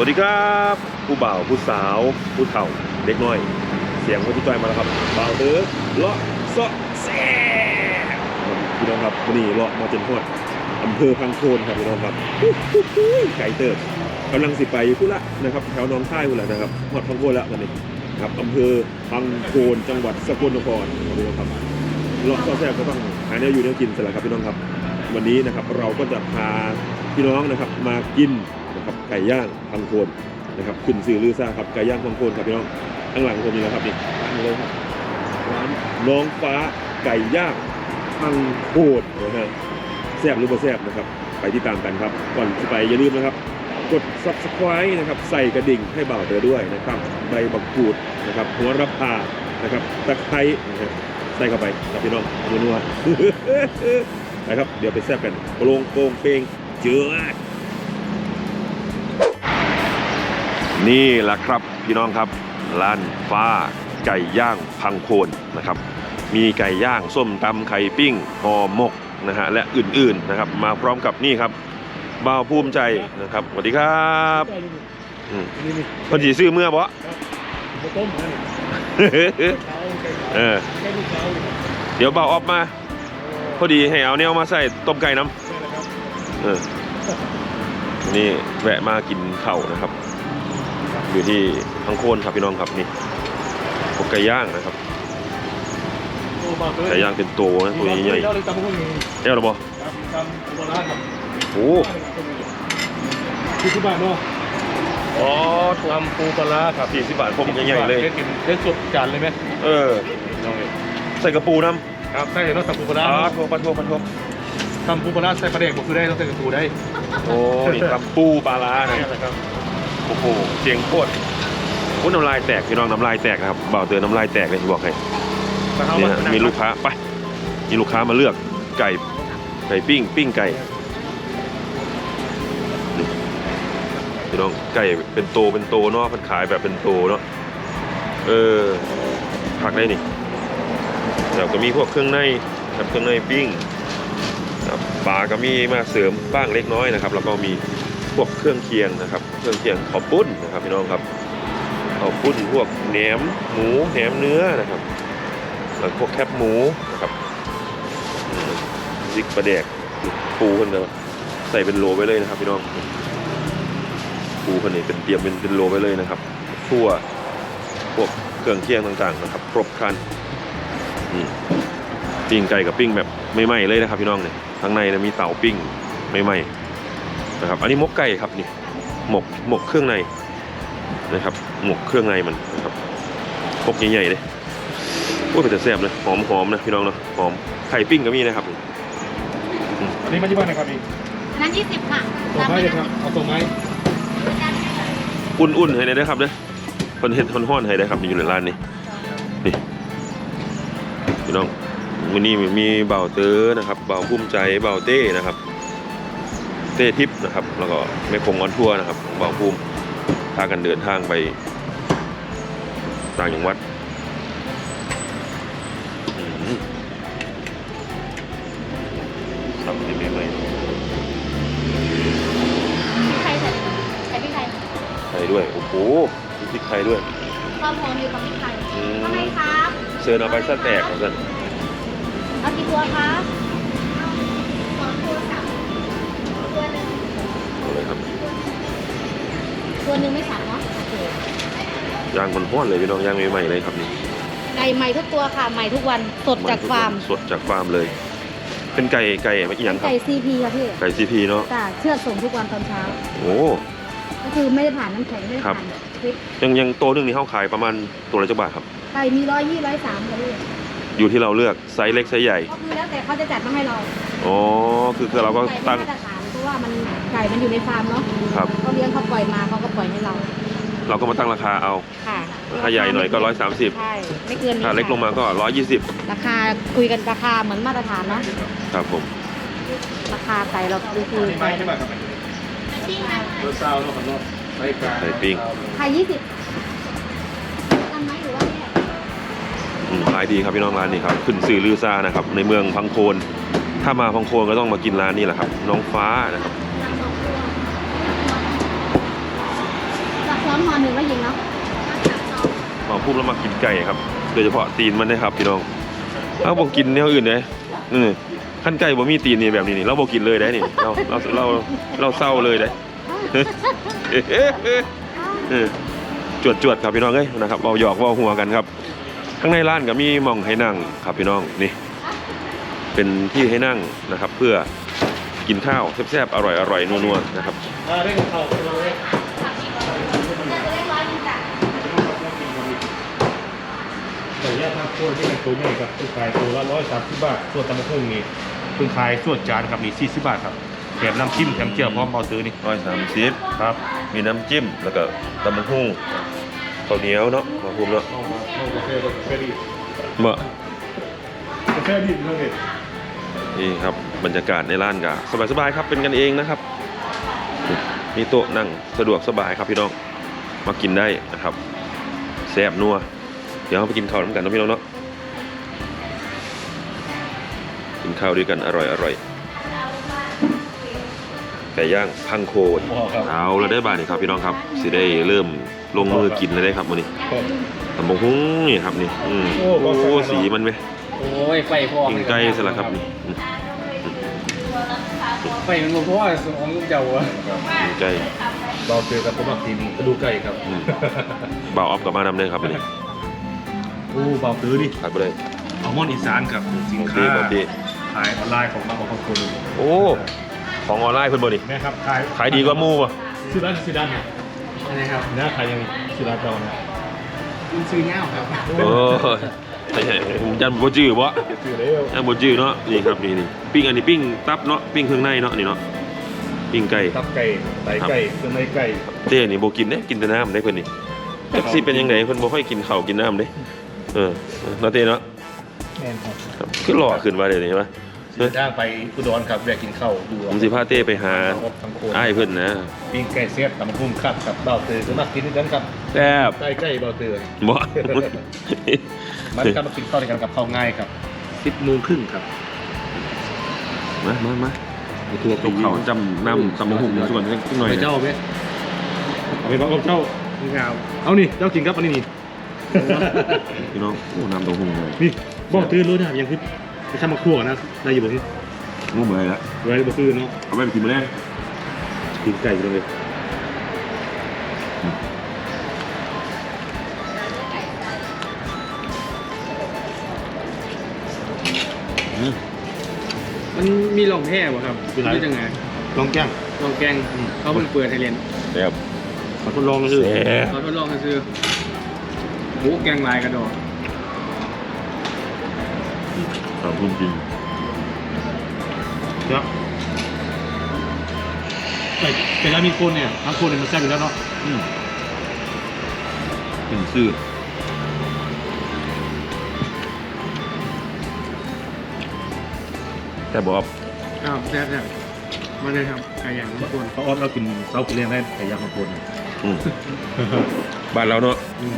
วัสดีครับผู้บ่าวผู้สาวผู้เฒ่าเด็กน้อย เสียงคนที่จ้อยมาแล้วครับบ่าวเด้อเลาะเซาะแซ่พี่น้องครับวันนี้เลาะมาจนฮอดอำเภอพังโคนครับพี่น้องครับฮู้ฮู้ฮู้ไก่เติบกำลังสิไปพุ่ละนะครับแถวหนองค่ายพุ่ละนะครับฮอดพังโคนแล้ววันนี้ครับอำเภอพังโคนจังหวัดสกลนครพี่น้องครับเลาะเซาะแซ่ก็ต้องหาเนื้ออยู่เนื้อกินสละครับพี่น้องครับ วันนี้นะครับเราก็จะพาพี่น้องนะครับมากิน นะครับไก่ย่างพังโคนนะครับขึ้นสื่อลือซ่าครับไก่ย่างพังโคนครับพี่น้องข้างหลังผมนี่นะครับนี่ร้านนี้เลยครับร้านน้องฟ้าไก่ย่างพังโคนนะฮะแซ่บหรือบ่แซ่บนะครับ ไปที่ตามกันครับ ก่อนจะไปอย่าลืมนะครับ กด subscribe นะครับใส่กระดิ่งให้บ่าวเธอด้วยนะครับใบบักกูดนะครับหัวรับพานะครับตะไคร้นะฮะใส่เข้าไปครับพี่น้องนัวๆไปครับ เดี๋ยวไปแซ่บกันโปรงโปรงเปงเจือ นี่แหละครับพี่น้องครับร้านฟ้าไก่ย่างพังโคนนะครับ มีไก่ย่างส้มตำไข่ปิ้งห่อหมกนะฮะและอื่นๆนะครับ มาพร้อมกับนี่ครับบ่าวภูมิใจนะครับสวัสดีครับอืมนี่นี่เพันสีซื้อเมื่อบ่ข้าวต้มนะเช้าไก่เออไก่ลูกเช้าอยู่ครับเดี๋ยวบ่าวออฟมา พอดีให้เอาแนวมาใส่ต้มไก่น้ำนี่แหละครับเออนี่แวะมากินข้าวนะครับ อยู่ที่พังโคนครับพี่น้องครับนี่พวกไก่ย่างนะครับโอ้มาเลยไก่ย่างเป็นโตนะตัวใหญ่เจ้าเลยตำพวกนี้ๆเจ้าหรอบอครับตำโบราณครับโอ้ที่ที่บ้านเนาะอ๋อตำปูปลาร้าครับสี่สิบบาทผมใหญ่ๆเลยได้กินได้สดจานเลยไหมเออน้องเอ๋ใส่กระปูน้ครับใส่เนาะตำปูปลาำร้าอ๋อโทรปะโทรปะโทรตำปูปลาร้าใส่ปลาแดกก็คือได้ต้องใส่กระตูได้โอ้นี่ครับปูปลาร้านะนี่แหละครับ โอ้โหเสียงโคตรพุ่น้ำลายแตกพี่น้องน้ำลายแตกนะครับบ่าวเตือนน้ำลายแตกเลยบอกให้แต่เขาเนี่ยมีลูกค้าไปมีลูกค้ามาเลือกไก่ไก่ปิ้งปิ้งไก่นี่พี่น้องไก่เป็นโตเป็นโตเนาะมันขายแบบเป็นโตเนาะเออผักได้นี่แล้วก็มีพวกเครื่องในครับเครื่องในปิ้งครับปลาก็มีมาเสริมบ้างเล็กน้อยนะครับ แล้วก็มีพวกเค รื่องเคียงนะครับ เครื่องเคียงขอบปุ้นนะครับพี่น้องครับขอบปุ้นพวกแหนมหมูแหนมเนื้อนะครับแล้วพวกแคบหมูนะครับซิกปลาแดกปูคนเดียวใส่เป็นโลไว้เลยนะครับพี่น้องปูคนนี้เป็นเตรียมเป็นเป็นโลไว้เลยนะครับทั่วพวกเครื่องเคียงต่างๆนะครับ ครบครันปิ้งไก่กับปิ้งแบบไม่ไหม้เลยนะครับพี่น้องเนี่ยข้างในนะมีเตาปิ้งไม่ไหม้ นะครับอันนี้มกไก่ครับนี่หมกหมกเครื่องในนะครับหมกเครื่องในมันนะครับพกใหญ่ๆเลยโอ้ยเป็นแต่แซ่บเลยหอมหอมนะพี่น้องเนาะหอมไข่ปิ้งก็มีนะครับอันนี้มาที่บ้านนะครับพี่อันนั้นยี่สิบค่ะส่งไม้เลยครับเอาส่งไม้อุ่นๆให้ได้เด้อครับเด้อคนเห็ดคนห้อนให้ได้ครับอยู่ในร้านนี้นี่พี่น้องวันนี้มีเบาเตอร์นะครับเบาภูมิใจเบาเต้นะครับ เต้ทิพย์นะครับ แล้วก็แม่คงออนทัวร์นะครับเบาภูมิพากันเดินทางไปต่างจังหวัดอืมสับได้ไหมไหมใครใส่ใส่พริกไทยไทยด้วย โอ้โหมีพริกไทยด้วยความหอมอยู่กับพริกไทยอืมทำไมครับเชิญเอาไปซะแตกนะท่านเอากี่ตัวครับ ตัวหนึ่งไม่สามเนาะโอเคย่างคนห้อนเลยพี่น้องย่างใหม่ๆเลยครับนี่ไก่ใหม่ทุกตัวค่ะใหม่ทุกวันสดจากฟาร์มสดจากฟาร์มเลย เป็นไก่ไก่ไม่กี่อย่างครับไก่ซีพีค่ะพี่ไก่ซีพีเนาะจ้ะเชือดส่งทุกวันตอนเช้าโอ้ก็คือไม่ได้ผ่านน้ำแข็งไม่ได้ครับผ่านพริกยังยังโตวหนึงนี่เข้าขายประมาณตัวละจักบาทครับไก่มีร้อยยี่ร้อยสามค่ะพี่อยู่ที่เราเลือกไซส์เล็กไซส์ใหญ่ก็คือแล้วแต่เขาจะจัดมาให้เราอ๋อคือคือเราก็ไก่ไม่ตั้งมาตรฐานเพราะว่ามันไก่มันอยู่ในฟาร์มเนาะครับเขาเลี้ยงเขาปล่อยมาเขาก็ปล่อยให้เรา เราก็มาตั้งราคาเอาค่ะถ้าใหญ่หน่อยก็ร้อยสามสิบใช่ไม่เกินนี้ถ้าเล็กลงมาค่ะก็ร้อยยี่สิบราคาคุยกันราคาเหมือนมาตรฐานเนาะครับผม ราคาไก่เราคือคือนี่ไม้ใช่ไหมครับปิ้งนะรถซาวเนาะครับเนาะไม้กลางไก่ปิ้งไข่ยี่สิบกันไหมหรือว่าเนี่ยอืมขายดีครับพี่น้องร้านนี้ครับขึ้นสื่อลือซานะครับในเมืองพังโคนถ้ามาพังโคนก็ต้องมากินร้านนี้แหละครับ น้องฟ้านะครับ สองตัว นหอหนึ่งแล้วยิงเนาะ หมาพูดแล้วมากินไก่ครับ โดยเฉพาะตีนมันนะครับพี่น้องเราบอกกินแนวอื่นเลยนี่ขั้นไก่บ่มีตีนนี่แบบนี้นี่เราบอกกินเลยได้นี่เราเราเราเราเศร้าเลยได้จวดจวดๆครับพี่น้องเอ้ยนะครับเราหยอกเว่าหัวกันครับ ข้างในร้านก็มีมองให้นั่งครับพี่น้องนี่ เป็นที่ให้นั่งนะครับ เพื่อกินข้าวแซ่บๆอร่อยๆนัวๆนะครับ อ่าได้เข้าไปเลยแต่ยาทางโคตรที่เป็นตัวใหญ่ครับคือขายตัวละร้อยสามสิบบาทส่วนตำมะพึ่งนี่คือขายส่วนจานครับนี่สี่สิบบาทครับแถมน้ำจิ้มแถมเจียวพร้อมเบาซื้อนี่ร้อยสามสิบครับมีน้ำจิ้มแล้วก็ตำบักหุ่งข้าวเหนียวเนาะมาพูมเนาะเอามาเอากาแฟกาแฟดีเมื่อกาแฟดีเลยนี่ครับบรรยากาศในร้านก็สบายๆครับเป็นกันเองนะครับมีโต๊ะนั่งสะดวกสบายครับพี่น้องมากินได้นะครับแซ่บนัว เดี๋ยวเราไปกินข้าวน้ำกันนะพี่น้องเนาะกินข้าวด้วยกันอร่อยอร่อยไก่ย่างพังโคนอ๋อครับเอาแล้วได้บาทนี่ครับพี่น้องครับสิได้เริ่มลงมือกินแล้วได้ครับวันนี้ครับตำบงหุ้งนี่ครับนี่อืมโอ้โอ้ขอบคุณครับสีมันไหมโอ้ยไฟพอกินไก่สละครับนี่อืมไฟมันบ่พอของเจ้าอะกินไก่เราเจอกับตัวมักทีมกระดูกไก่ครับอืมบ่าวออฟกับมานำเลยครับวันนี้ โอ้เบาซื้อนี่ขายไปเลยอัลมอนด์อีสานครับสินโอเคค้าโอเค ขายออนไลน์ของมาของคนโอ้ ของออนไลน์เพิ่นบ่นี่นะครับขายขายดีกว่าหมู่ป่ะซื้อร้านซื้อด้านเนี่ยอะไรครับนะขายยังซื้อร้านเราเนี่ยคุณซื้อเงาครับโอ้ยไม่ใช่ผมยันบ่จื้อบ่ซื้อแล้วยันบ่จื้อเนาะนี่ครับนี่นี่ปิ้งอันนี้ปิ้งตับเนาะปิ้งเครื่องในเนาะนี่เนาะปิ้งไก่ตับไก่ไตไก่เครื่องในไก่เต้นี่บ่กินเด้กินแต่น้ำได้เพิ่นนี่จักสิเป็นยังไงเพิ่นบ่ค่อยกินข้าวกินน้ำเด้ เออเนาะเต้เนาะแม่นครับครับคือหล่อขึ้นมาเดี๋ยวนี้วะเดินทางไปอุดรครับแวะกินข้าวดูผมสิพาเต้ไปหาทั้งโคนอ้ายเพิ่นนะปิ้งไก่เสียบตำพุ่งครับกับเบาเตอร์ก็มากินด้วยกันครับแซ่บใกล้ใกล้เบาเตอร์บ่ มันก็มากินข้าวด้วยกันกับข้าวง่ายครับสิบโมงครึ่งครับมามามาไอ้ตัวตกเขาจำน้ำตำมะฮุ่งส่วนนิดหน่อยไปนะเจ้าไหมเอาไปบอกกับเจ้าเงาเอานี่เจ้ากินครับอันนี้นี่ พี่น้องโอ้น้ำตกฮุ่งเลยนี่บอกตื่นรู้นะยังคือไปทำมาคั่วนะได้อยู่บ่นี่งูเบื่อละไว้บอกตื่นเนาะเอาไปกินมาแล้กินไก่ไปเลยมันมีรองแท้บ่ครับหรือจังไงลองแก้มรองแกงเขาเพิ่งเปิดให้เรียนแซ่บขอทดลองเลยแซ่บเขาทดลองให้ซื้อ หมูแกงลายกระดอกตำพุ่งจริงเนาะไก่ไก่ร้านมีคนเนี่ยทั้งคนเนี่ยมันแซ่บอยู่แล้วเนาะอืมเป็นซื่อแต่บอกว่าอ้าวแซ่บแซ่บมาเลยครับไก่ย่างทุกคนเขาออฟเรากินเซากินเลี้ยงได้ไก่ย่างของคนเนี่ยอืมบ้านเราเนาะอืม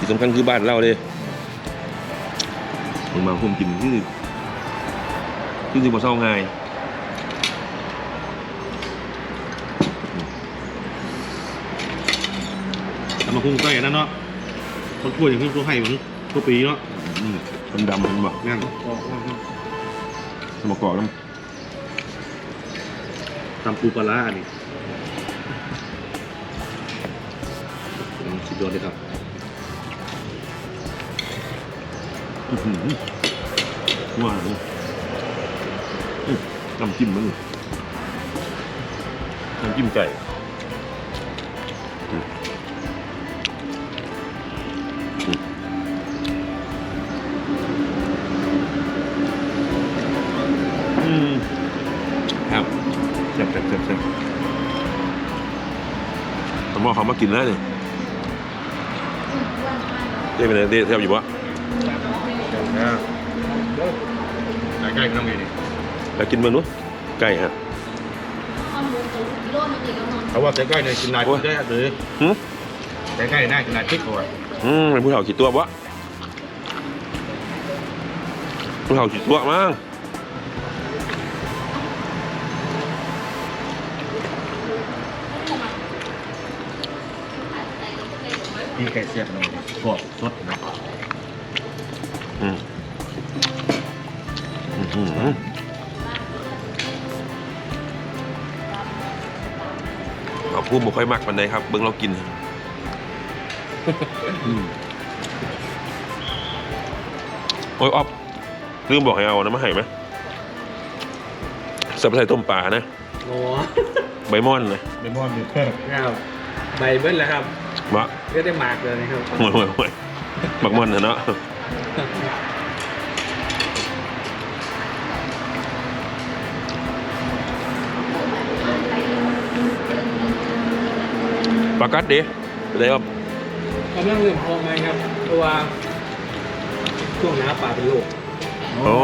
ที่สำคัญคือบ้านเราเลยมึงมาคุมกินคือคือสิบ่เศร้าง่ายแต่มาคุ้งไก่อันนั่นเนาะคนพูดอย่างนี้ตัวให้เหมือนตัวปีเนาะอืมมันดำมันบอกงั้นสมกรอกน้ตำปูปลาร้าอันนี้อืมสุดยอดเลยครับ หือว่าเลยอื้อน้ำจิ้มมันน้ำจิ้มไก่อืมอืมอืมครับแซ่บแซ่บแซ่บแซ่บแต่ว่าเขามากินแล้วเนี่ยเต้เป็นไงเต้แซ่บอยู่ปะ นะใกล้ๆน้องเมย์นี่แล้วกินมันนู้ไก่ฮะเอาหมูตุ๋นกิโลนึงอีกแล้วเนาะเขาว่าใกล้ๆเนี่ยกินนายโอ้ยได้เลยหืมใกล้ๆน่ากินนายพริกก่อนอืมเป็นผู้เฒ่ากี่ตัววะผู้เฒ่ากี่ตัวมั้งปีไก่เสียบเรากรอบสดนะ อืมอื้อหือเอาพูดบ่ค่อยมักปันใดครับ เบิ่งเรากินอืมโอ้ยออฟลืมบอกให้เอานะมาให้ไหมสับใส่ต้มปลานะโอ้ใบม่อนนะเลมอนอยู่เพิ่มครับใบเบิ้ลแล้วครับมะก็ได้หมากเลยนะครับ ห่วยห่วยห่วยบักม่อนนะเนาะ ปลากัดเด้ไปเลยครับกำลังเริ่มพอไหมครับ เพราะว่าช่วงหน้าป่าเป็นโรคโอ้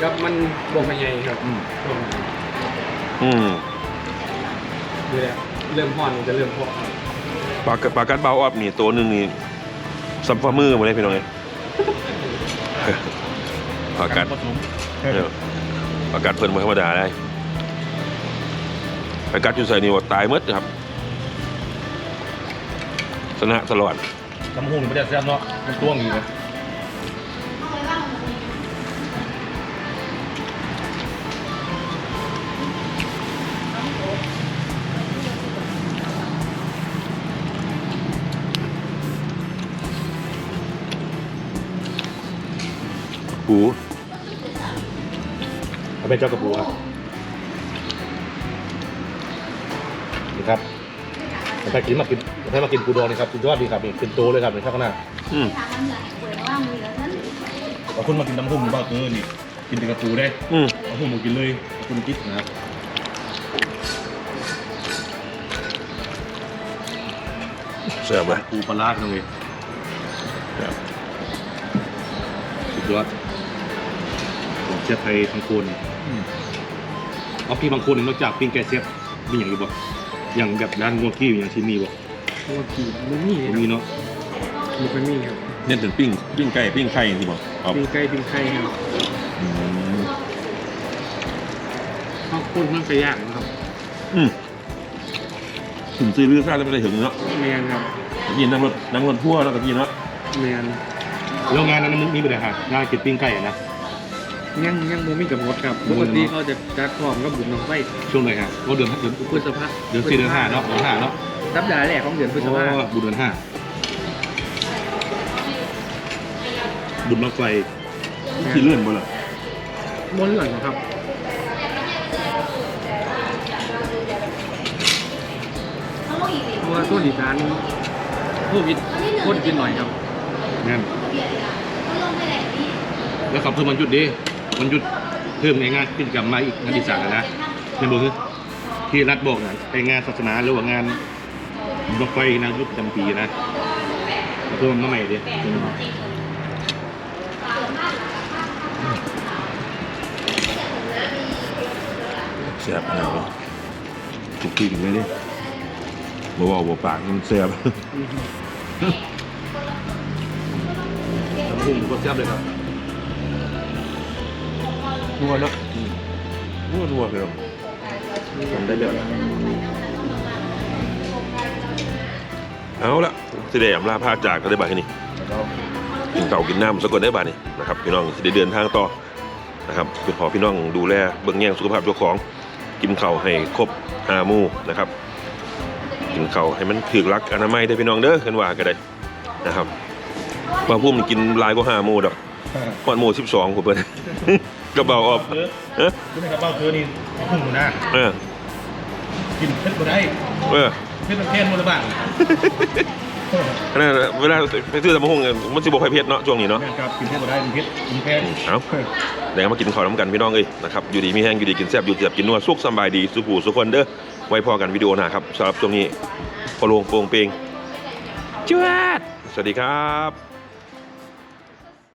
ครับมันบ่มใหญ่ครับอืมช่วงนี้อืมนี่แหละเริ่มห่อนมันจะเริ่มพอครับปลากัดปลากัดเบาออฟนี่ตัวหนึ่งนี่สัมฝ่ามือมาเลยพี่น้องเอ้ย ปลากัดผสมเออปลากัดเพิ่นมาธรรมดาได้ปลากัดอยู่ใส่นี่ว่าตายหมดครับสนะตลอดน้ำหุ่นไม่ได้แซ่บเนาะมันต้วงอยู่นะ ปูเอาเป็นเจ้ากระปูครับนี่ครับถ้ากินมากินถ้ามากินปูดองนี่ครับสุดยอดดีครับนี่เป็นโตเลยครับในข้างหน้าอืมเอาคุณมากินน้ำหุ่นบ้าเกินนี่กินแต่กระปูได้อืมเอาหุ่นมากินเลยเอาคุณกินนะครับเสียบไหมปูปลาร้าตรงนี้ครับสุดยอดผม เชฟไทยทั้งคนเอาพี่บางคนนอกจากปิ้งแกเชฟมีอย่างอยู่บ่อย่างแบบร้านงัวกี้อย่างที่มีบ่เพราะว่ากี่มันมีบ่มีเนาะมันเป็นมีครับเน้นถึงปิ้งปิ้งไก่ปิ้งไข่ที่บอกเอาปิ้งไก่ปิ้งไข่ครับอืมข้าวข้นมันไปย่างนะครับ อืมถึงซื้อเรือซ่าแล้วไม่ได้ถึงเนาะแมนครับยินนั่งรถนั่งรถพ่วงแล้วก็ยินเนาะแมนแล้วงานนั้นมันมีบ่ได้หาดงานกินปิ้งไก่อะนะ ยังยังโมมีกับงดครับปกติเขาจะจัดพร้อมกับบุญน้องไฟช่วงไหนฮะเราเดือนเดือนพฤษภาเดือนสี่เดือนห้าเนาะเดือนห้าเนาะสัปดาห์แรกของเดือนพฤษภาโอ้บุญเดือนห้าบุญรถไฟที่เลื่อนบ่ล่ะบนเรื่องครับเพราะว่าต้นอีสานโควิดคนกินหน่อยครับงั้นแล้วเขาเพิ่มมันหยุดดิ มันหยุดเพิ่มในงานกิจกรรมมาอีกงานอีสานอะนะในบอกคือที่รัฐบอกนะไปงานศาสนาหรือว่างานบุญรถไฟนะยุคประจำปีนะเพิ่มมาใหม่ดิเสียบเอาจุกปีกันเลยดิบ่เว่าบ่ปากมันเสียบน้ำพุ่งก็แซ่บเลยครับ นัวเนาะนัวนัวเลยครับทำได้เลยเอาละสิได้อำลาพาจากกันได้บ่ายนี้แล้กินเก่ากินน้ำสะกดได้บ่ายนี้นะครับพี่น้องสิได้เดินทางต่อนะครับเป็นพอพี่น้องดูแลเบื้องแย่งสุขภาพเจ้าของกินเข้าให้ครบห้ามู่นะครับ กินเข้าให้มันถือรักอนามัยได้พี่น้องเด้อเห็นว่าก็ได้นะครับมาพุ่มนกินลายกว่าห้ามู่ดอกพอดมู่สิบสองผมเปิด กระเบาออกเออเอ๊ะรู้ไหมครับเบ้าเธอนี่พุ่งอยู่หน้าเออกินเผ็ดบ่ได้เออเผ็ดมันแค่นหมดละบ้างขนาดเวลาไปซื้อตำมะฮงเนี่ยมันสิบ่ค่อยเผ็ดเนาะช่วงนี้เนาะแม่นครับกินเผ็ดบ่ได้กินเผ็ดกินแพงเอาเดี๋ยวมากินข้าวน้ำกันพี่น้องเอ้ยนะครับอยู่ดีมีแห้งอยู่ดีกินแซ่บอยู่เจ็บกินนัวสุขสำบายดีสุขูสุขคนเด้อไว้พอกันวิดีโอหน้าครับสำหรับช่วงนี้พอลวงโปรงเปงจวดสวัสดีครับ